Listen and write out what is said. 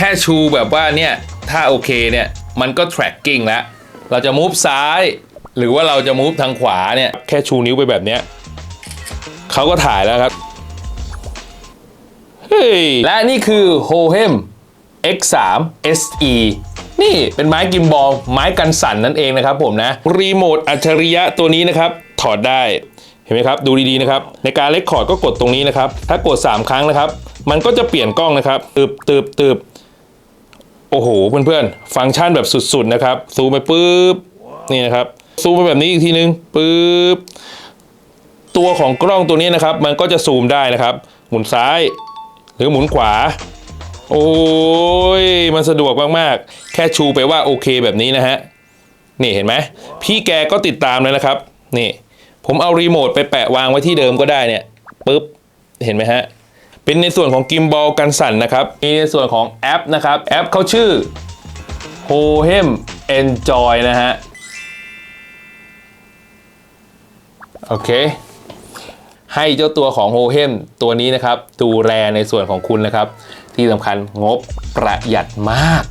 แค่ชูแบบว่าเนี่ย ถ้าโอเคเนี่ย มันก็ tracking แล้ว เราจะ move ซ้าย หรือว่าเราจะ move ทางขวาเนี่ย แค่ชูนิ้วไปแบบเนี้ยเขาก็ถ่ายแล้วครับ เฮ้ย และนี่คือ Hohem X3 SE นี่เป็นไม้กิมบอลไม้กันสั่นนั่นเองนะครับผมนะ รีโมทอัจฉริยะตัวนี้นะครับ ถอดได้เห็นไหมครับ ดูดีๆนะครับ ในการเล็กคอร์ดก็กดตรงนี้นะครับ ถ้ากด 3 ครั้งนะครับ มันก็จะเปลี่ยนกล้องนะครับตืบตืบตืบ โอ้โหเพื่อนๆ ฟังก์ชันแบบสุดๆนะครับ ซูมไปปุ๊บนี่นะครับ ซูมไปแบบนี้อีกทีนึงปุ๊บตัวของกล้องตัวนี้นะครับ มันก็จะซูมได้นะครับ หมุนซ้าย หรือหมุนขวา โอ้ยมันสะดวกมากๆ แค่ชูไปว่าโอเคแบบนี้นะฮะนี่เห็นไหมพี่แกก็ติดตามเลยนะครับ นี่ ผมเอารีโมทไปแปะวางไว้ที่เดิมก็ได้เนี่ยปุ๊บเห็นไหมฮะ เป็นในส่วนของกิมบอลกันสั่นนะครับ มีในส่วนของแอปนะครับ แอปเขาชื่อ Hohem Enjoy นะฮะ โอเค ให้เจ้าตัวของโฮเฮมตัวนี้นะครับ ดูแลในส่วนของคุณนะครับ ที่สำคัญงบประหยัดมาก